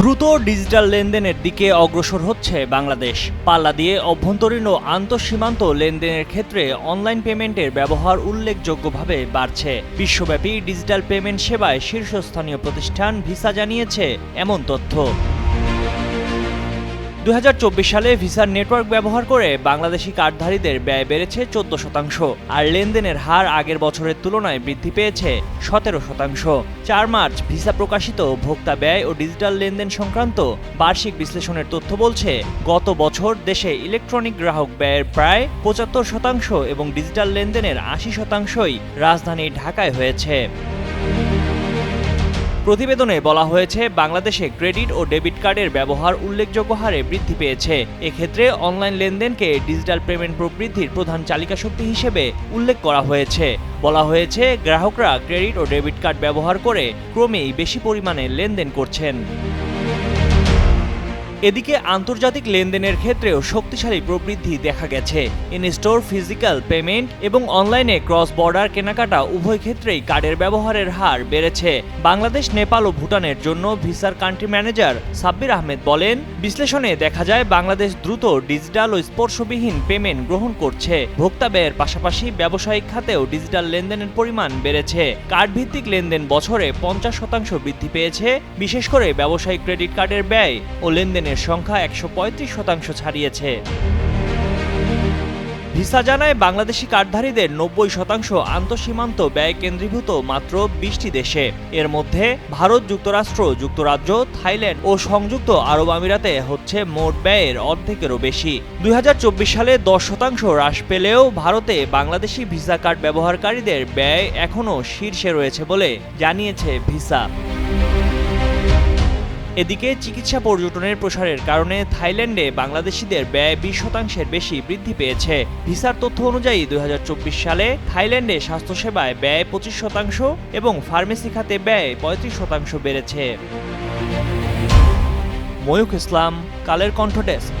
দ্রুত ডিজিটাল লেনদেনের দিকে অগ্রসর হচ্ছে বাংলাদেশ। পাল্লা দিয়ে অভ্যন্তরীণ ও আন্তঃসীমান্ত লেনদেনের ক্ষেত্রে অনলাইন পেমেন্টের ব্যবহার উল্লেখযোগ্যভাবে বাড়ছে। বিশ্বব্যাপী ডিজিটাল পেমেন্ট সেবায় শীর্ষস্থানীয় প্রতিষ্ঠান ভিসা জানিয়েছে এমন তথ্য। দু হাজার চব্বিশ সালে ভিসার নেটওয়ার্ক ব্যবহার করে বাংলাদেশি কার্ডধারীদের ব্যয় বেড়েছে চোদ্দ শতাংশ, আর লেনদেনের হার আগের বছরের তুলনায় বৃদ্ধি পেয়েছে সতেরো শতাংশ। চার মার্চ ভিসা প্রকাশিত, ভোক্তা ব্যয় ও ডিজিটাল লেনদেন সংক্রান্ত বার্ষিক বিশ্লেষণের তথ্য বলছে, গত বছর দেশে ইলেকট্রনিক গ্রাহক ব্যয়ের প্রায় পঁচাত্তর শতাংশ এবং ডিজিটাল লেনদেনের আশি শতাংশই রাজধানী ঢাকায় হয়েছে। প্রতিবেদনে বলা হয়েছে, বাংলাদেশে ক্রেডিট ও ডেবিট কার্ডের ব্যবহার উল্লেখযোগ্য হারে বৃদ্ধি পেয়েছে। এক্ষেত্রে অনলাইন লেনদেনকে ডিজিটাল পেমেন্ট প্রবৃদ্ধির প্রধান চালিকা শক্তি হিসেবে উল্লেখ করা হয়েছে। বলা হয়েছে, গ্রাহকরা ক্রেডিট ও ডেবিট কার্ড ব্যবহার করে ক্রমেই বেশি পরিমাণে লেনদেন করছেন। এদিকে আন্তর্জাতিক লেনদেনের ক্ষেত্রেও শক্তিশালী প্রবৃদ্ধি দেখা গেছে। ইন স্টোর ফিজিক্যাল পেমেন্ট এবং অনলাইনে ক্রস বর্ডার কেনাকাটা উভয় ক্ষেত্রেই কার্ডের ব্যবহারের হার বেড়েছে। বাংলাদেশ, নেপাল ও ভুটানের জন্য ভিসার কান্ট্রি ম্যানেজার সাব্বির আহমেদ বলেন, বিশ্লেষণে দেখা যায় বাংলাদেশ দ্রুত ডিজিটাল ও স্পর্শবিহীন পেমেন্ট গ্রহণ করছে। ভোক্তা ব্যয়ের পাশাপাশি ব্যবসায়িক খাতেও ডিজিটাল লেনদেনের পরিমাণ বেড়েছে। কার্ড ভিত্তিক লেনদেন বছরে পঞ্চাশ শতাংশ বৃদ্ধি পেয়েছে। বিশেষ করে ব্যবসায়িক ক্রেডিট কার্ডের ব্যয় ও লেনদেনের সংখ্যা একশো পঁয়ত্রিশ শতাংশ ছাড়িয়েছে। ভিসা জানায় বাংলাদেশি কার্ডধারীদের নব্বই শতাংশ আন্তঃসীমান্ত ব্যয় কেন্দ্রীভূত মাত্র বিশটি দেশে। এর মধ্যে ভারত যুক্তরাষ্ট্র, যুক্তরাজ্য, থাইল্যান্ড ও সংযুক্ত আরব আমিরাতে হচ্ছে মোট ব্যয়ের অর্ধেকেরও বেশি। দুই হাজার চব্বিশ সালে দশ শতাংশ হ্রাস পেলেও ভারতে বাংলাদেশি ভিসা কার্ড ব্যবহারকারীদের ব্যয় এখনও শীর্ষে রয়েছে বলে জানিয়েছে ভিসা। এদিকে চিকিৎসা পর্যটনের প্রসারের কারণে থাইল্যান্ডে বাংলাদেশিদের ব্যয় বিশ শতাংশের বেশি বৃদ্ধি পেয়েছে। ভিসার তথ্য অনুযায়ী দুই হাজার চব্বিশ সালে থাইল্যান্ডে স্বাস্থ্যসেবায় ব্যয় পঁচিশ শতাংশ এবং ফার্মেসি খাতে ব্যয় পঁয়ত্রিশ শতাংশ বেড়েছে। ময়ূখ ইসলাম, কালের কণ্ঠ ডেস্ক।